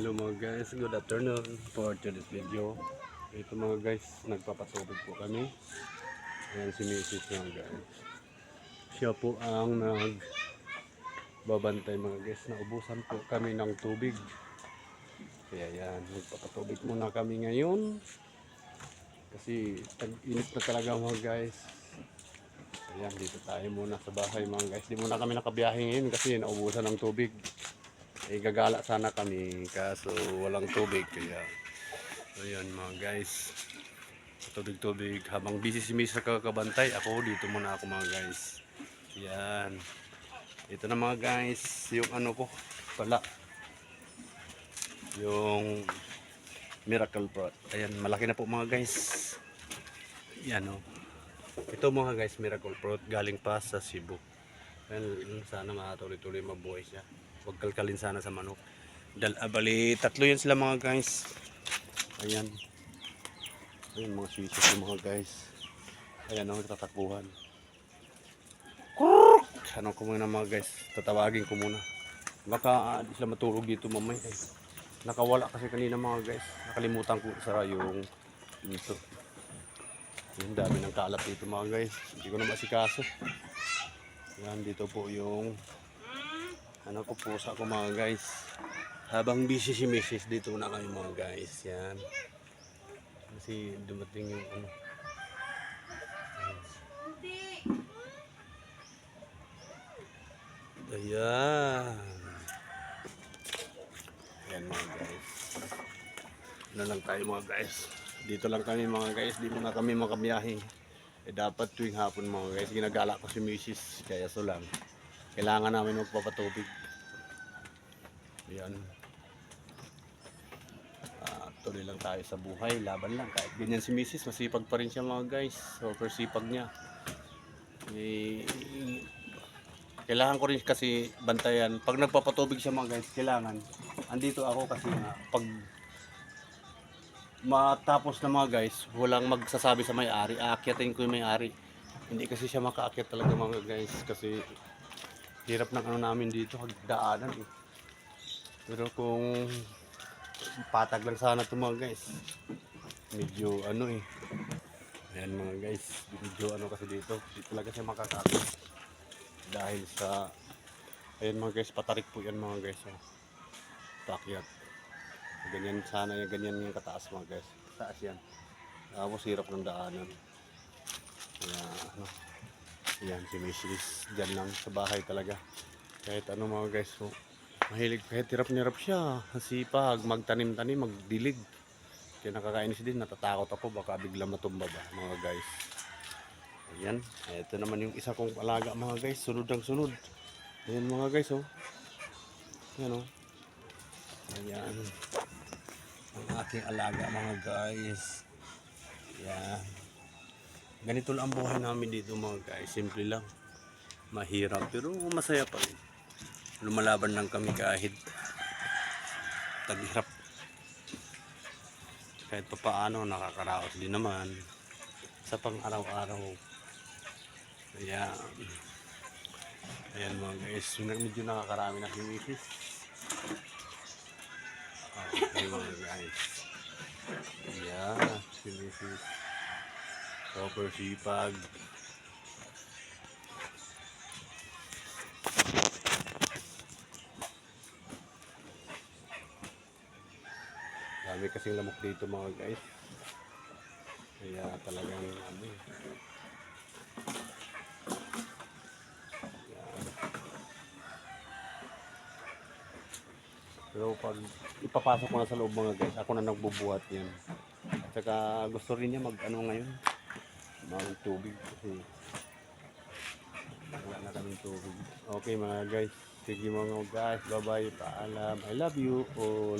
Hello mga guys, good afternoon for today's video. Ito mga guys, nagpapatubig po kami. Ayan si Mrs. mga guys. Siya po ang nag babantay mga guys. Naubusan po kami ng tubig. Kaya yan, nagpapatubig muna kami ngayon. Kasi tag-init na talaga mga guys. Ayan, dito tayo muna sa bahay mga guys. Di muna kami nakabiyahe ngayon kasi naubusan ng tubig eh gagala sana kami kaso walang tubig kaya so yan mga guys. Tubig tubig habang busy si sa kakabantay ako dito muna ako mga guys. Yan ito na mga guys yung ano ko pala. Yung miracle pot ayan malaki na po mga guys. Yan o ito mga guys miracle fruit galing pa sa Cebu. Well, sana matuloy-tuloy mabuhay siya huwag kalkalin sana sa manok. Dal, ah, bali tatlo yan sila mga guys. Ayan. Ayan mga sisip yung mga guys. Ayan ang tatakbuhan ano ko muna mga guys? Tatawagin ko muna. Baka ah, di sila matulog dito mamay eh. nakawala kasi kanina mga guys. Nakalimutan ko sa yung dito. Yung dami ng kalat dito mga guys. Hindi ko na masikaso. Yan dito po yung ano ko pusa ko mga guys. Habang busy si Mrs. dito na kami mga guys. Yan. Kasi dumating yung ano. Ayan. Ayan mga guys. Ano lang tayo mga guys. Dito lang kami mga guys. Di muna kami makabiyahe eh dapat tuwing hapon mga guys. Ginagala ko si Mrs. kaya so lang kailangan namin magpapatubig. Yan Ah, tuloy lang tayo sa buhay laban lang. Kahit ganyan si Mrs. masipag pa rin siya mga guys. Super sipag niya. Eh, kailangan ko rin kasi bantayan. Pag nagpapatubig siya mga guys kailangan andito ako kasi nga pag matapos na mga guys walang magsasabi sa may-ari. Aakyatin ko yung may-ari. Hindi kasi siya makaakyat talaga mga guys kasi hirap ng ano namin dito daanan eh. pero kung patag lang sana ito mga guys medyo ano eh. Ayan mga guys medyo ano kasi dito hindi talaga siya makakakit dahil sa ayan mga guys patarik po yan mga guys oh. pakyat ganyan sana yung ganyan yung kataas mga guys. Taas yan. Tapos hirap ng daanan. Kaya ano yan si Mrs. dyan lang sa bahay talaga. Kahit ano mga guys so, mahilig kahit hirap-hirap siya sipag magtanim-tanim magdilig. Kaya nakakainis din natatakot ako baka bigla matumba ba mga guys. Ayan ito naman yung isa kong alaga mga guys sunod ang sunod. Ayan mga guys oh. Ayan oh. Ayan. Ang aking alaga mga guys. Yan ganito lang ang buhay namin dito mga guys simple lang. Mahirap pero masaya pa rin. Lumalaban lang kami kahit taghirap. Kahit pa paano nakakaraos din naman. Sa pang araw-araw ayan. Ayan mga guys medyo nakakarami na si Mrs. okay mga guys. Ayan si Mrs. Super sipag Dami kasing lamok dito mga guys. Kaya talagang ano eh. Pero pag ipapasok ko na sa loob mga guys, ako na nagbubuhat yan. At saka gusto rin niya mag ano ngayon, mag tubig kasi wala na kaming tubig. Okay mga guys, sige mga guys, bye bye, paalam. I love you all.